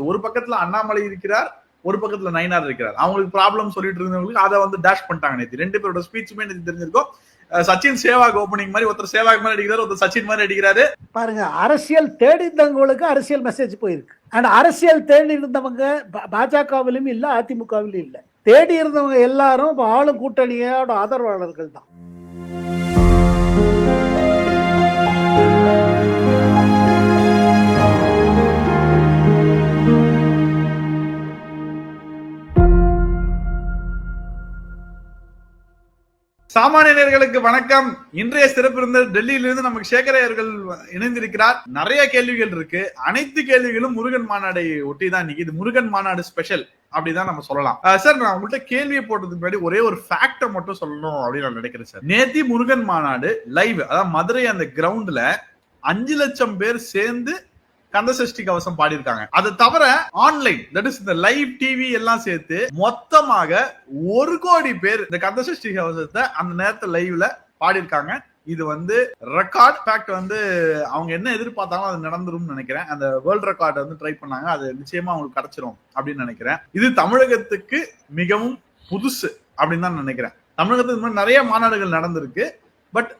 ஒரு பக்கத்துல அண்ணாமலை இருக்கிறார் ஒரு பக்கத்துல நயனார் இருக்கிறார். அவங்களுக்கு ப்ராப்ளம் சொல்லிட்டு இருந்தவங்களுக்கு அதை வந்து டேஷ் பண்ணிட்டாங்க நேத்து. ரெண்டு பேரோட ஸ்பீச்சுமே எனக்கு தெரிஞ்சிருக்கும். சச்சின் சேவாக் ஓப்பனிங் மாதிரி ஒருத்தர் சேவாக் மாதிரி அடிக்கிறாரு ஒருத்தர் சச்சின் மாதிரி அடிக்கிறாரு. பாருங்க அரசியல் தேடி இருந்தவங்களுக்கு அரசியல் மெசேஜ் போயிருக்கு. அண்ட் அரசியல் தேடி இருந்தவங்க பாஜகவிலும் இல்ல அதிமுகவிலும் இல்ல. தேடி இருந்தவங்க எல்லாரும் இப்ப ஆளும் கூட்டணியோட ஆதரவாளர்கள் தான். சாமானியர்களுக்கு வணக்கம். இன்றைய சிறப்பு இருந்த டெல்லியிலிருந்து நமக்கு சேகரையர்கள் அவர்கள் இணைந்திருக்கிறார். நிறைய கேள்விகள் இருக்கு. அனைத்து கேள்விகளும் முருகன் மாநாடை ஒட்டி தான் இன்னைக்கு இது முருகன் மாநாடு ஸ்பெஷல் அப்படிதான் நம்ம சொல்லலாம். சார் நான் உங்கள்கிட்ட கேள்வியை போட்டதுக்கு முன்னாடி ஒரே ஒரு ஃபேக்டை மட்டும் சொல்லணும் அப்படின்னு நான் நினைக்கிறேன் சார். நேத்தி முருகன் மாநாடு லைவ் அதாவது மதுரை அந்த கிரவுண்ட்ல அஞ்சு லட்சம் பேர் சேர்ந்து கந்தசஷ்டி கவசம் பாடியிருக்காங்க. அது தவிர ஆன்லைன் தட் இஸ் இந்த லைவ் டிவி எல்லாம் சேர்த்து மொத்தமாக ஒரு கோடி பேர் இந்த கந்தசஷ்டி கவசத்தை அந்த நேரத்தில் லைவ்ல பாடியிருக்காங்க. இது வந்து ரெக்கார்ட் ஃபேக்ட் வந்து அவங்க என்ன எதிர்பார்த்தாலும் அது நடந்துரும்னு நினைக்கிறேன். அந்த வேர்ல்ட் ரெக்கார்ட் வந்து ட்ரை பண்ணாங்க. அது நிச்சயமா அவங்களுக்கு கிடைச்சிரும் அப்படின்னு நினைக்கிறேன். இது தமிழகத்துக்கு மிகவும் புதுசு அப்படின்னு தான் நினைக்கிறேன். தமிழகத்துக்கு மாதிரி நிறைய மாநாடுகள் நடந்திருக்கு. பட்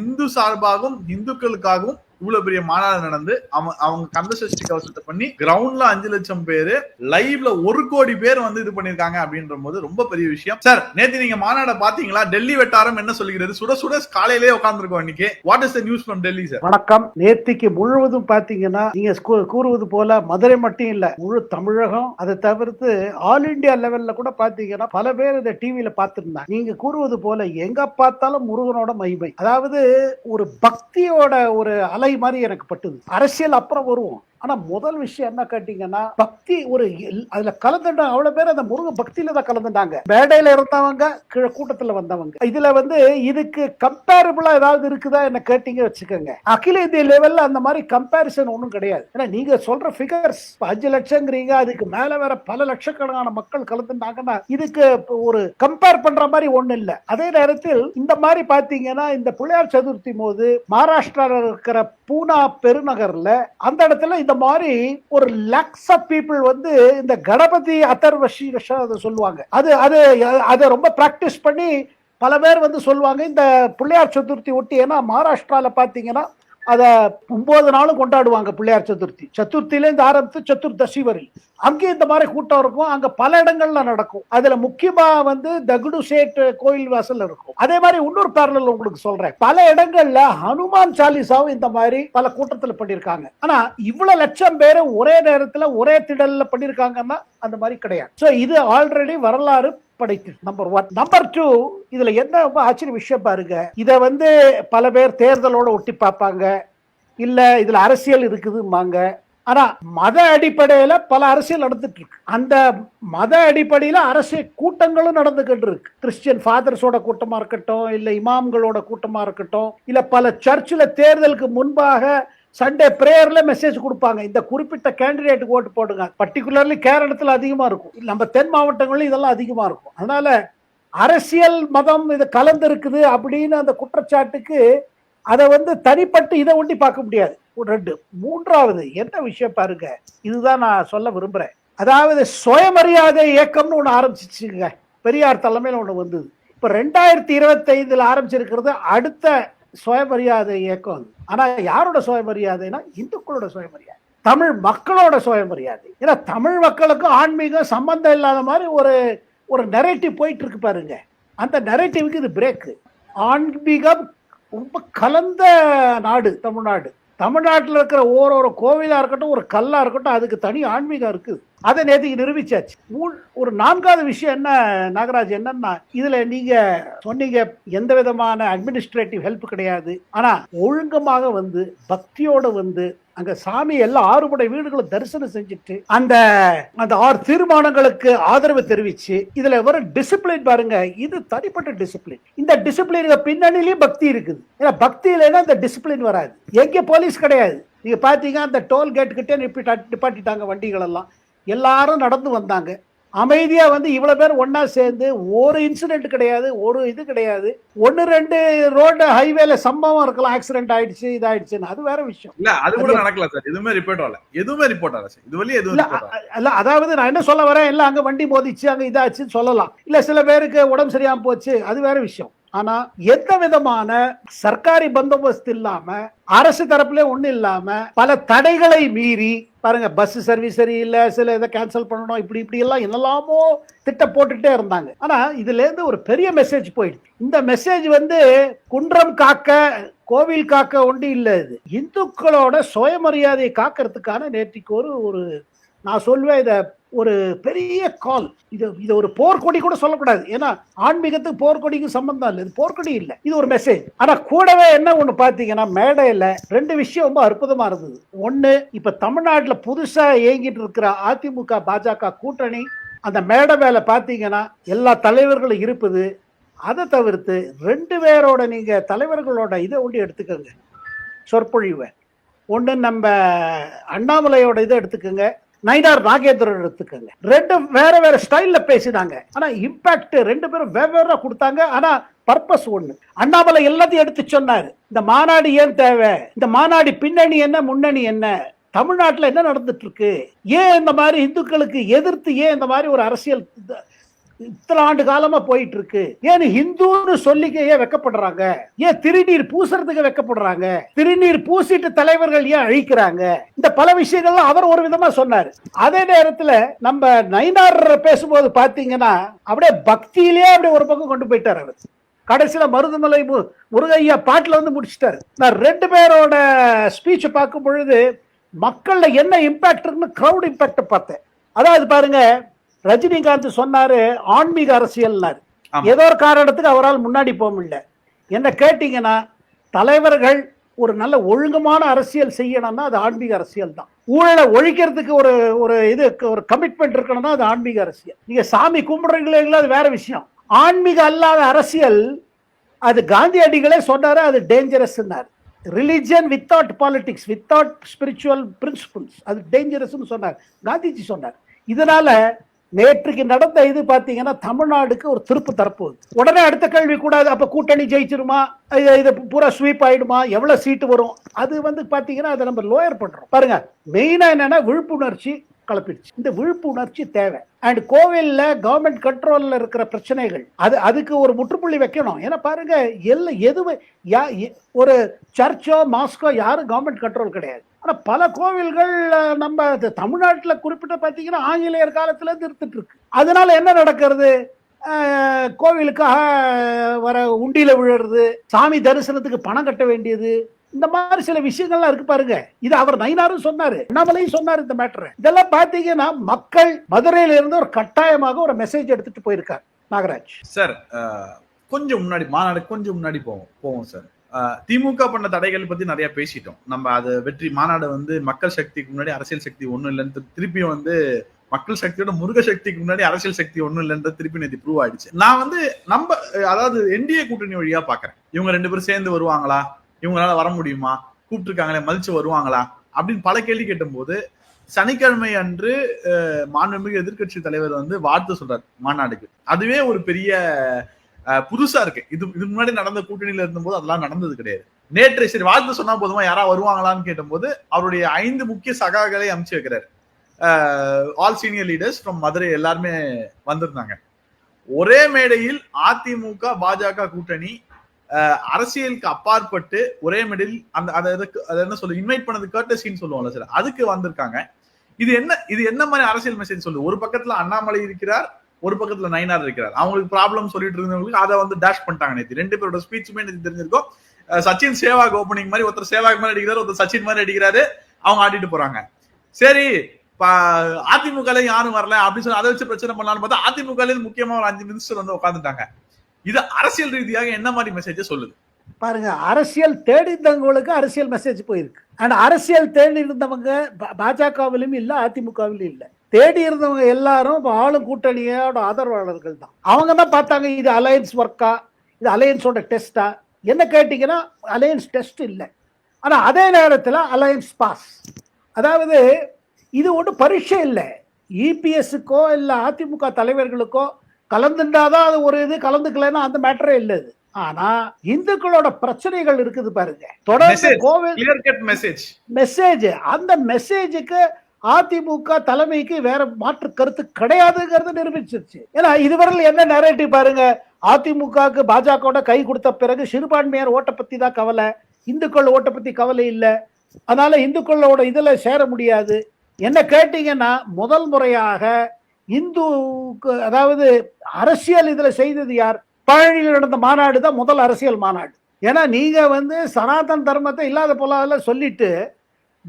இந்து சார்பாகவும் இந்துக்களுக்காகவும் இவ்வளவு பெரிய மாநாடு நடந்து அவங்க அவங்க கந்த சஷ்டி கவசத்தை பண்ணி கிரவுண்ட்ல அஞ்சு லட்சம் பேரு லைவ்ல ஒரு கோடி பேர் வந்து இது பண்ணிருக்காங்க அப்படின்ற போது ரொம்ப பெரிய விஷயம். சார் நேத்து நீங்க மாநாட பாத்தீங்களா டெல்லி வெட்டாரம் என்ன சொல்லுகிறது? சுட சுட காலையிலேயே உட்காந்துருக்கோம் இன்னைக்கு. What is the news from Delhi sir வணக்கம். நேத்திக்கு முழுவதும் பாத்தீங்கன்னா நீங்க கூறுவது போல மதுரை மட்டும் இல்ல முழு தமிழகம். அதை தவிர்த்து ஆல் இந்தியா லெவல்ல கூட பாத்தீங்கன்னா பல பேர் இதை டிவியில பாத்துருந்தாங்க நீங்க கூறுவது போல எங்க பார்த்தாலும் முருகனோட மகிமை. அதாவது ஒரு பக்தியோட ஒரு அலை மாதிரி எனக்கு பட்டுது. அரசியல் அப்புறம் வருவோம். ஆனா முதல் விஷயம் என்ன கேட்டீங்கன்னா பக்தி ஒரு எல்- அதுல கலந்துட்டாங்க அவ்வளவு பேர் அந்த முருக பக்தியில தான் கலந்துட்டாங்க. மேடையில இருந்தவங்க கீழே கூட்டத்துல வந்தவங்க. இதுல வந்து இதுக்கு கம்பேரபிளா ஏதாவது இருக்குதா என்ன கேட்டீங்க வச்சுக்கோங்க. அகில இந்திய லெவல்ல அந்த மாதிரி கம்பேரிசன் ஒன்றும் கிடையாது. ஏன்னா நீங்க சொல்ற ஃபிகர்ஸ் அஞ்சு லட்சங்கிறீங்க அதுக்கு மேல வேற பல லட்சக்கணக்கான மக்கள் கலந்துட்டாங்கன்னா இதுக்கு ஒரு கம்பேர் பண்ற மாதிரி ஒண்ணு இல்லை. அதே நேரத்தில் இந்த மாதிரி பாத்தீங்கன்னா இந்த பிள்ளையார் சதுர்த்தி போது மகாராஷ்டிரால இருக்கிற பூனா பெருநகரில் அந்த இடத்துல இந்த மாதிரி ஒரு லக்ஸ் ஆஃப் பீப்புள் வந்து இந்த கணபதி அதர்வஷி அதை சொல்லுவாங்க. அது அது அதை ரொம்ப ப்ராக்டிஸ் பண்ணி பல பேர் வந்து சொல்லுவாங்க. இந்த பிள்ளையார் சதுர்த்தி ஒட்டி ஏன்னா மகாராஷ்டிராவில் பார்த்தீங்கன்னா அதை ஒன்பது நாளும் கொண்டாடுவாங்க பிள்ளையார் சதுர்த்தி. சதுர்த்திலேருந்து ஆரம்பித்து சதுர்தசி வரை. அங்கே இந்த மாதிரி கூட்டம் இருக்கும். அங்கே பல இடங்கள்ல நடக்கும். அதுல முக்கியமாக வந்து தகுடு சேட் கோயில் வாசல் இருக்கும். அதே மாதிரி இன்னொரு பேரலில் உங்களுக்கு சொல்றேன். பல இடங்கள்ல ஹனுமான் சாலிசாவும் இந்த மாதிரி பல கூட்டத்தில் பண்ணியிருக்காங்க ஆனா இவ்வளவு லட்சம் பேர் ஒரே நேரத்தில் ஒரே திடல்ல பண்ணியிருக்காங்கன்னா அந்த மாதிரி கிடையாது. ஸோ இது ஆல்ரெடி வரலாறு. படைத்து நம்பர் ஒன் நம்பர் டூ இதுல என்ன ரொம்ப ஆச்சரிய விஷயம் பாருங்க. இதை வந்து பல பேர் தேர்தலோட ஒட்டி பார்ப்பாங்க. இல்ல இதுல அரசியல் இருக்குதும்பாங்க. ஆனா மத அடிப்படையில பல அரசியல் நடந்துட்டு இருக்கு. அந்த மத அடிப்படையில அரசியல் கூட்டங்களும் நடந்துகிட்டு இருக்கு. கிறிஸ்டியன் ஃபாதர்ஸோட கூட்டமா இருக்கட்டும் இல்ல இமாம்களோட கூட்டமா இருக்கட்டும் இல்ல பல சர்ச்சில் தேர்தலுக்கு முன்பாக சண்டே பிரேயர்ல மெசேஜ் கொடுப்பாங்க. இந்த குறிப்பிட்ட கேண்டிடேட்டுக்கு ஓட்டு போடுங்க. பர்டிகுலர்லி கேரளத்தில் அதிகமாக இருக்கும். நம்ம தென் மாவட்டங்கள்ல இதெல்லாம் அதிகமாக இருக்கும். அதனால அரசியல் மதம் இது கலந்து இருக்குது அப்படின்னு அந்த குற்றச்சாட்டுக்கு அதை வந்து தனிப்பட்டு இதை ஒண்டி பார்க்க முடியாது. ஒரு ரெண்டு மூன்றாவது என்ன விஷயம் பாருங்க. இதுதான் நான் சொல்ல விரும்புகிறேன் அதாவது சுயமரியாதை இயக்கம்னு ஒன்று ஆரம்பிச்சிச்சுங்க. பெரியார் தலைமையில் ஒன்று வந்தது. இப்போ ரெண்டாயிரத்தி இருபத்தைந்தில் ஆரம்பிச்சிருக்கிறது அடுத்த சுயமரியாதை இயக்கம். அது. ஆனா யாரோட சுயமரியாதைனா இந்துக்களோட சுயமரியாதை. தமிழ் மக்களோட சுயமரியாதை. ஏன்னா தமிழ் மக்களுக்கும் ஆன்மீகம் சம்பந்தம் இல்லாத மாதிரி ஒரு ஒரு நெரேட்டிவ் போயிட்டு இருக்கு பாருங்க. அந்த நெரேட்டிவ்க்கு இது பிரேக்கு ஆன்மீகம் ரொம்ப கலந்த நாடு தமிழ்நாடு. தமிழ்நாட்டில் இருக்கிற ஓரொரு கோவிலாக இருக்கட்டும் ஒரு கல்லா இருக்கட்டும் அதுக்கு தனி ஆன்மீகம் இருக்குது. அதை நேற்றுக்கு நிரூபிச்சாச்சு. ஒரு நான்காவது விஷயம் என்ன நாகராஜ் என்னன்னா இதுல நீங்க சொன்னீங்க எந்த விதமான அட்மினிஸ்ட்ரேட்டிவ் ஹெல்ப் கிடையாது. ஆனா ஒழுங்கமாக வந்து பக்தியோட வந்து அங்க சாமி எல்லா ஆறுபடை வீடுகளும் தரிசனம் செஞ்சுட்டு அந்த அந்த ஆறு தீர்மானங்களுக்கு ஆதரவு தெரிவிச்சு இதுல வர டிசிப்ளின் பாருங்க இது தனிப்பட்ட டிசிப்ளின் இந்த டிசிப்ளின் பின்னணியிலயும் பக்தி இருக்குது. ஏன்னா பக்தி இல்லைன்னா இந்த டிசிப்ளின் வராது. எங்க போலீஸ் கிடையாது. நீங்க பாத்தீங்க அந்த டோல் கேட் கிட்டே நிப்பாட்டிட்டாங்க வண்டிகள் எல்லாம். எல்லாரும் நடந்து வந்தாங்க. அமைதியா வந்து இவ்வளவு பேர் ஒண்ணா சேர்ந்து ஒரு இன்சிடென்ட் கிடையாது ஒரு இது கிடையாது. ஒன்னு ரெண்டு ரோடு ஹைவேல சம்பவம் இருக்கலாம் ஆக்சிடென்ட் ஆயிடுச்சு இதாயிடுச்சுன்னு. அது வேற விஷயம். இல்ல அது கூட நடக்கல சார். எதுவுமே ரிப்போர்ட் ஆகல எதுவுமே ரிப்போர்ட் ஆகல இது வரையும் எதுவும் இல்ல அதாவது நான் என்ன சொல்ல வரேன்? இல்ல அங்க வண்டி மோதிச்சு அங்க இதாச்சுன்னு சொல்லலாம். இல்ல சில பேருக்கு உடம்பு சரியாம போச்சு. அது வேற விஷயம். ஆனா எந்த விதமான சர்க்காரி பந்தோபஸ்து இல்லாம அரசு தரப்புல ஒண்ணு இல்லாம பல தடைகளை மீறி பாருங்க பஸ் சர்வீஸ் சரியில்லை சில இதை கேன்சல் பண்ணணும் இப்படி இப்படி எல்லாம் என்னெல்லாமோ திட்டம் போட்டுட்டே இருந்தாங்க. ஆனா இதுல இருந்து ஒரு பெரிய மெசேஜ் போயிடுது. இந்த மெசேஜ் வந்து குன்றம் காக்க கோவில் காக்க ஒன்று இல்லை இது. இந்துக்களோட சுயமரியாதையை காக்கிறதுக்கான நேற்றுக்கு ஒரு ஒரு நான் சொல்வேன் இதை ஒரு பெரிய கால் இது இது ஒரு போர்க்கொடி கூட சொல்லக்கூடாது. ஏன்னா ஆன்மீகத்துக்கு போர்க்கொடிக்கும் சம்பந்தம் இல்லை. இது போர்க்கொடி இல்லை. இது ஒரு மெசேஜ் ஆனா கூடவே என்ன ஒண்ணு பாத்தீங்கன்னா மேடையில ரெண்டு விஷயம் ரொம்ப அற்புதமா இருந்தது. ஒண்ணு இப்ப தமிழ்நாட்டுல புதுசா இயங்கிட்டு இருக்கிற அதிமுக பாஜக கூட்டணி அந்த மேடை மேல பாத்தீங்கன்னா எல்லா தலைவர்களும் இருப்பது. அதை தவிர்த்து ரெண்டு பேரோட நீங்க தலைவர்களோட இதை ஒண்டி எடுத்துக்கோங்க. சொற்பொழிவை. ஒன்று நம்ம அண்ணாமலையோட இதை எடுத்துக்கோங்க. நைனார் நாகேந்திரன் எடுத்துக்கோங்க. ரெண்டு வேற வேற ஸ்டைல்ல பேசினாங்க. ஆனா இம்பாக்ட் ரெண்டு பேரும் வெவ்வேறா கொடுத்தாங்க. ஆனா பர்பஸ் ஒண்ணு. அண்ணாமலை எல்லாத்தையும் எடுத்து சொன்னாரு. இந்த மாநாடு ஏன் தேவை? இந்த மாநாடு பின்னணி என்ன முன்னணி என்ன? தமிழ்நாட்டில் என்ன நடந்துட்டு இருக்கு? ஏன் இந்த மாதிரி இந்துக்களுக்கு எதிர்த்து ஏன் இந்த மாதிரி ஒரு அரசியல் இத்தனை ஆண்டு காலமா போயிட்டு இருக்கு ஏன் ஹிந்துன்னு சொல்லிக்க ஏன் வெக்கப்படுறாங்க. ஏன் திருநீர் பூசுறதுக்கு வெக்கப்படுறாங்க. திருநீர் பூசிட்டு தலைவர்கள் ஏன் அழிக்கிறாங்க. இந்த பல விஷயங்கள்லாம் அவர் ஒரு விதமா சொன்னாரு. அதே நேரத்துல நம்ம நைனார் பேசும்போது பாத்தீங்கன்னா அப்படியே பக்தியிலேயே அப்படியே ஒரு பக்கம் கொண்டு போயிட்டார் அவர். கடைசியில மருதுமலை மு- முருகையா பாட்டுல வந்து முடிச்சிட்டாரு. நான் ரெண்டு பேரோட ஸ்பீச் பார்க்கும் பொழுது மக்கள்ல என்ன இம்பாக்ட் இருக்குன்னு கிரௌட் இம்பாக்ட் பார்த்தேன். அதாவது பாருங்க ரஜினிகாந்த் சொன்னாரு ஆன்மீக அரசியல்னாரு. ஏதோ ஒரு காரணத்துக்கு அவரால் முன்னாடி போக முடியல. என்ன கேட்டீங்கன்னா தலைவர்கள் ஒரு நல்ல ஒழுங்கமான அரசியல் செய்யணும்னா அது ஆன்மீக அரசியல் தான். ஊழலை ஒழிக்கிறதுக்கு ஒரு ஒரு இது ஒரு கமிட்மெண்ட் இருக்கணும்னா அது ஆன்மீக அரசியல். நீங்க சாமி கும்பிடுறீங்களா அது வேற விஷயம். ஆன்மீக அல்லாத அரசியல் அது காந்தியடிகளே சொன்னாரு அது டேஞ்சரஸ்னார் religion without politics without spiritual principles அது டேஞ்சரஸ்னு சொன்னார். காந்திஜி சொன்னார். இதனால நேற்றுக்கு நடந்த இது பார்த்தீங்கன்னா தமிழ்நாடுக்கு ஒரு திருப்பு தரப்போகுது. உடனே அடுத்த கேள்வி கூடாது. அப்போ கூட்டணி ஜெயிச்சிருமா? இது இது பூரா ஸ்வீப் ஆயிடுமா? எவ்வளோ சீட்டு வரும்? அது வந்து பார்த்தீங்கன்னா அதை நம்ம லோயர் பண்ணுறோம் பாருங்க மெயினாக என்னென்னா விழிப்புணர்ச்சி கலப்பிடுச்சு. இந்த விழிப்புணர்ச்சி தேவை. அண்ட் கோவில்ல கவர்மெண்ட் கண்ட்ரோலில் இருக்கிற பிரச்சனைகள் அது அதுக்கு ஒரு முற்றுப்புள்ளி வைக்கணும். ஏன்னா பாருங்க எல்ல எதுவும் யா- ஒரு சர்ச்சோ மாஸ்கோ யாரும் கவர்மெண்ட் கண்ட்ரோல் கிடையாது. ஆனால் பல கோவில்கள் நம்ம தமிழ்நாட்டில் குறிப்பிட்ட பார்த்தீங்கன்னா ஆங்கிலேயர் காலத்திலேருந்து இருந்துட்டு இருக்கு அதனால என்ன நடக்கிறது? கோவிலுக்காக வர உண்டியில் விழுறது சாமி தரிசனத்துக்கு பணம் கட்ட வேண்டியது இந்த மாதிரி சில விஷயங்கள்லாம் இருக்கு பாருங்க. இது அவர் நயினாரும் சொன்னாரு அண்ணாமலையும் சொன்னாரு இந்த மேட்டர் இதெல்லாம் பாத்தீங்கன்னா மக்கள் மதுரையில இருந்து ஒரு கட்டாயமாக ஒரு மெசேஜ் எடுத்துட்டு போயிருக்கார் நாகராஜ். சார் கொஞ்சம் முன்னாடி மாநாடு கொஞ்சம் முன்னாடி போவோம் போவோம் சார். திமுக பண்ண தடைகள் பத்தி நிறைய பேசிட்டோம். நம்ம அது வெற்றி மாநாடு வந்து மக்கள் சக்திக்கு முன்னாடி அரசியல் சக்தி ஒண்ணும் இல்லைன்னு திருப்பியும் வந்து மக்கள் சக்தியோட முருக சக்திக்கு முன்னாடி அரசியல் சக்தி ஒண்ணும் இல்லைன்றது திருப்பி நேற்று ப்ரூவ் ஆயிடுச்சு. நான் வந்து நம்ம அதாவது என்டிஏ கூட்டணி வழியா பாக்குறேன். இவங்க ரெண்டு பேரும் சேர்ந்து வருவாங்களா? இவங்களால வர முடியுமா? கூப்பிட்டுருக்காங்களே மதிச்சு வருவாங்களா? அப்படின்னு பல கேள்வி கேட்டும்போது சனிக்கிழமை அன்று மாண்புமிகு எதிர்க்கட்சி தலைவர் வந்து வாழ்த்து சொல்றார் மாநாடுக்கு. அதுவே ஒரு பெரிய புதுசா இருக்கு. இது இதுக்கு முன்னாடி நடந்த கூட்டணியில இருந்தபோது அதெல்லாம் நடந்தது கிடையாது. நேற்று சரி வாழ்த்து சொன்னா போதுமா? யாரா வருவாங்களான்னு கேட்டபோது அவருடைய ஐந்து முக்கிய சகாக்களை அமுச்சு வைக்கிறாரு. All senior leaders from Madurai எல்லாருமே வந்திருந்தாங்க. ஒரே மேடையில் அதிமுக பாஜக கூட்டணி அஹ், அரசியலுக்கு அப்பாற்பட்டு ஒரே மேடையில் அந்த அதை அதுக்கு அதை என்ன சொல்லு இன்வைட் பண்ணது கர்டசின்னு சொல்லுவோம்ல சார் அதுக்கு வந்திருக்காங்க. இது என்ன இது என்ன மாதிரி அரசியல் மெசேஜ் சொல்லு? ஒரு பக்கத்துல அண்ணாமலை இருக்கிறார் ஒரு பக்கத்துல நயனார் இருக்கிறார். அவங்களுக்கு ப்ராப்ளம் சொல்லிட்டு இருந்தவங்களுக்கு அதை வந்து டேஷ் பண்ணிட்டாங்க நேற்று ரெண்டு பேரோட ஸ்பீச்சுமே எனக்கு தெரிஞ்சிருக்கும். சச்சின் சேவாக் ஓப்பனிங் மாதிரி ஒருத்தர் சேவாக் மாதிரி அடிக்கிறாரு ஒருத்தர் சச்சின் மாதிரி அடிக்கிறாரு. அவங்க ஆடிட்டு போறாங்க. சரி ப- அதிமுக யாரும் வரல அப்படின்னு சொல்லி அதை வச்சு பிரச்சனை பண்ணலாம்னு பார்த்தா அதிமுக முக்கியமா ஒரு அஞ்சு மினிஸ்டர் வந்து உட்காந்துட்டாங்க இது அரசியல் ரீதியாக என்ன மாதிரி மெசேஜ் சொல்லுது? பாருங்க அரசியல் தேடி இருந்தவங்களுக்கு அரசியல் மெசேஜ் போயிருக்கு. அண்ட் அரசியல் தேடி இருந்தவங்க பாஜகவிலும் இல்லை அதிமுகவிலும் இல்லை. தேடி இருந்தவங்க எல்லாரும் இப்ப ஆளும் கூட்டணியோட ஆதரவாளர்கள் தான். அவங்க தான் பார்த்தாங்க இது அலையன்ஸ் ஒர்க்கா இது அலையன்ஸோட டெஸ்டா என்ன கேட்டீங்கன்னா அலையன்ஸ் டெஸ்ட் இல்லை. ஆனா அதே நேரத்தில் அலையன்ஸ் பாஸ் அதாவது இது ஒன்றும் பரீட்சை இல்லை. இபிஎஸ்க்கோ இல்ல அதிமுக தலைவர்களுக்கோ கலந்துட்டாதான் அது ஒரு இது கலந்துக்கலைன்னா அந்த மேட்டரே இல்லை இது. ஆனா இந்துக்களோட பிரச்சனைகள் இருக்குது பாருங்க. தொடர்ந்து. கோவில் மெசேஜ் அந்த மெசேஜுக்கு அதிமுக தலைமைக்கு வேற மாற்று கருத்து கிடையாதுங்கிறது நிரூபிச்சிருச்சு. ஏன்னா இதுவரையில் என்ன நரேட்டிவ் பாருங்க? அதிமுகவுக்கு பாஜகவோட கை கொடுத்த பிறகு சிறுபான்மையார் ஓட்டை பத்தி தான் கவலை. இந்துக்கள் ஓட்டை பத்தி கவலை இல்லை. அதனால இந்துக்களோட இதில் சேர முடியாது. என்ன கேட்டீங்கன்னா முதல் முறையாக இந்துக்கு அதாவது அரசியல் இதில் செய்தது யார்? பழனியில் நடந்த மாநாடு தான் முதல் அரசியல் மாநாடு. ஏன்னா நீங்க வந்து சனாதன் தர்மத்தை இல்லாத போல சொல்லிட்டு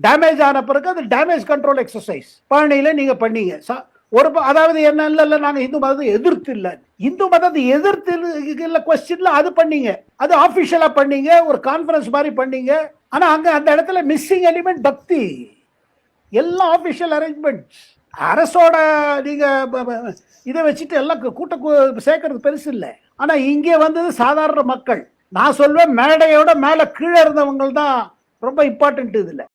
டேமேஜ் ஆன பிறகு அது டேமேஜ் கண்ட்ரோல் எக்ஸசைஸ் பழனியில நீங்கள் பண்ணீங்க. ச- ஒரு ப- அதாவது என்ன இல்லை இல்லை நாங்கள் இந்து மதத்தை எதிர்த்து இல்லை. இந்து மதத்தை எதிர்த்து இல்லை கொஸ்டின்ல அது பண்ணீங்க. அது ஆஃபிஷியலாக பண்ணீங்க ஒரு கான்ஃபரன்ஸ் மாதிரி பண்ணீங்க. ஆனால் அங்கே அந்த இடத்துல மிஸ்ஸிங் எலிமெண்ட் பக்தி. எல்லாம் ஆஃபிஷியல் அரேஞ்ச்மெண்ட்ஸ் அரசோட நீங்கள் இதை வச்சுட்டு எல்லாம் கூட்ட சேர்க்கறது பெருசு இல்லை. ஆனால் இங்கே வந்தது சாதாரண மக்கள். நான் சொல்வேன் மேடையோட மேலே கீழே இருந்தவங்க தான் ரொம்ப இம்பார்ட்டன்ட் இதில்